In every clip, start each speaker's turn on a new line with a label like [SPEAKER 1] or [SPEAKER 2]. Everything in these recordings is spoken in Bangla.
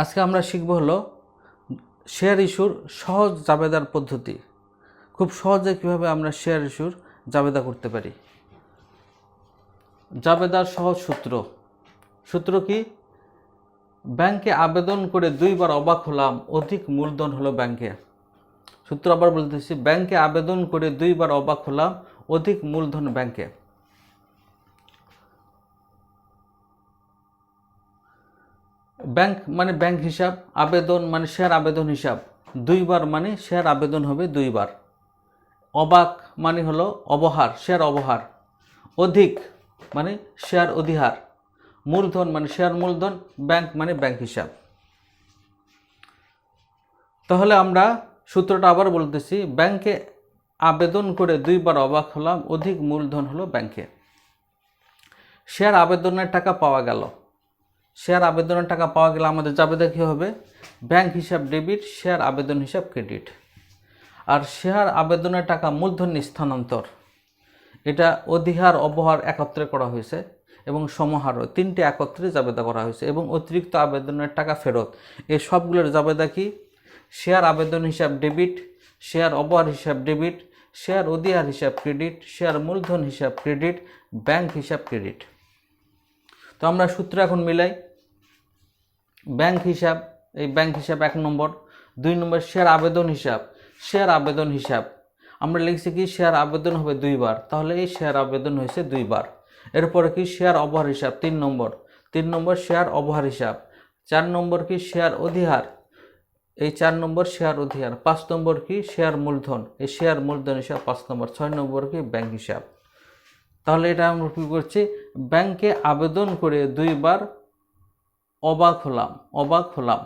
[SPEAKER 1] আজকে আমরা শিখব হলো শেয়ার ইস্যুর সহজ জাবেদার পদ্ধতি। খুব সহজে কীভাবে আমরা শেয়ার ইস্যুর জাবেদা করতে পারি। জাবেদার সহজ সূত্র। সূত্র কি? ব্যাংকে আবেদন করে দুইবার অবাক হলাম, অধিক মূলধন হলো ব্যাংকে। সূত্র আবার বলতেছি, ব্যাংকে আবেদন করে দুইবার অবাক হলাম, অধিক মূলধন ব্যাংকে। ব্যাংক মানে ব্যাংক হিসাব, আবেদন মানে শেয়ার আবেদন হিসাব। দুইবার মানে শেয়ার আবেদন হবে দুইবার। অবাক মানে হলো অবহার শেয়ার অবহার। অধিক মানে শেয়ার অধিহার। মূলধন মানে শেয়ার মূলধন, ব্যাংক মানে ব্যাংক হিসাব। তাহলে আমরা সূত্রটা আবার বলতেছি, ব্যাংকে আবেদন করে দুইবার অবাক হলাম, অধিক মূলধন হলো ব্যাংকে। শেয়ার আবেদনের টাকা পাওয়া গেল। শেয়ার আবেদনের টাকা পাওয়া গেলে আমাদের জাবেদা কী হবে। ব্যাংক হিসাব ডেবিট, শেয়ার আবেদন হিসাব ক্রেডিট। আর শেয়ার আবেদনের টাকা মূলধন স্থানান্তর। এটা অধিহার অবহার একত্রে করা হয়েছে এবং সমাহারও তিনটে একত্রে জাবেদা করা হয়েছে এবং অতিরিক্ত আবেদনের টাকা ফেরত। এই সবগুলোর জাবেদা কি? শেয়ার আবেদন হিসাব ডেবিট, শেয়ার অবহার হিসাব ডেবিট, শেয়ার অধিহার হিসাব ক্রেডিট, শেয়ার মূলধন হিসাব ক্রেডিট, ব্যাংক হিসাব ক্রেডিট। তো আমরা সূত্র এখন মিলাই। ব্যাংক হিসাব, এই ব্যাংক হিসাব এক নম্বর। দুই নম্বর, শেয়ার আবেদন হিসাব। শেয়ার আবেদন হিসাব। আমরা লিখছি কি, শেয়ার আবেদন হবে দুইবার। তাহলে এই শেয়ার আবেদন হয়েছে দুইবার। এরপরে কি, শেয়ার অবহার হিসাব, তিন নম্বর। তিন নম্বর, শেয়ার অবহার হিসাব। চার নম্বর কি, শেয়ার অধিহার। এই চার নম্বর, শেয়ার অধিহার। পাঁচ নম্বর কি, শেয়ার মূলধন। এই শেয়ার মূলধন হিসাব পাঁচ নম্বর। ছয় নম্বর কি, ব্যাংক হিসাব। তাহলে এটা আমরা কী করছি? ব্যাংকে আবেদন করে দুইবার অবাক হলাম অবাক হলাম।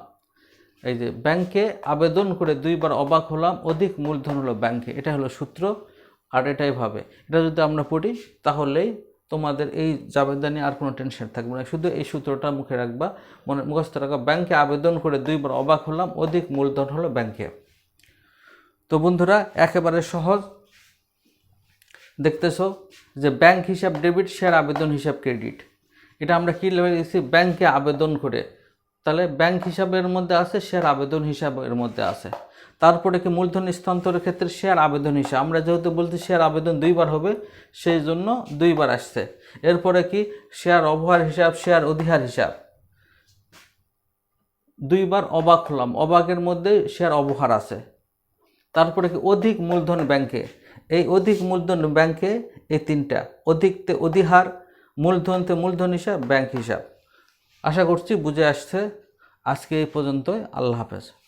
[SPEAKER 1] এই যে ব্যাংকে আবেদন করে দুইবার অবাক হলাম, অধিক মূলধন হলো ব্যাংকে। এটা হলো সূত্র, আর এটাই ভাবে। এটা যদি আমরা পড়ি, তাহলেই তোমাদের এই জাবেদা নিয়ে আর কোনো টেনশন থাকবে না। শুধু এই সূত্রটা মুখে রাখবা, মনে, মুখস্থ রাখবা, ব্যাংকে আবেদন করে দুইবার অবাক হলাম, অধিক মূলধন হলো ব্যাংকে। তো বন্ধুরা, একেবারে সহজ। দেখতেছো যে ব্যাংক হিসাব ডেবিট, শেয়ার আবেদন হিসাব ক্রেডিট। এটা আমরা কী লিখেছি ব্যাংকে আবেদন করে। তাহলে ব্যাংক হিসাবের মধ্যে আছে, শেয়ার আবেদন হিসাবের মধ্যে আছে। তারপরে কি মূলধন স্থানান্তরের ক্ষেত্রে শেয়ার আবেদন হিসাব? আমরা যেহেতু বলছি শেয়ার আবেদন দুইবার হবে, সেই জন্য দুইবার আসছে। এরপরে কি শেয়ার অবহার হিসাব, শেয়ার অধিহার হিসাব? দুইবার অবাক হলাম। অবাকের মধ্যে শেয়ার অবহার আছে। তারপরে কি অধিক মূলধন ব্যাংকে? এই অধিক মূলধন ব্যাংকে এই তিনটা। অধিকতে অধিহার মূলধনতে মূলধন হিসাব ব্যাংক হিসাব। আশা করছি বুঝে আসছে। আজকে এই পর্যন্তই। আল্লাহ হাফেজ।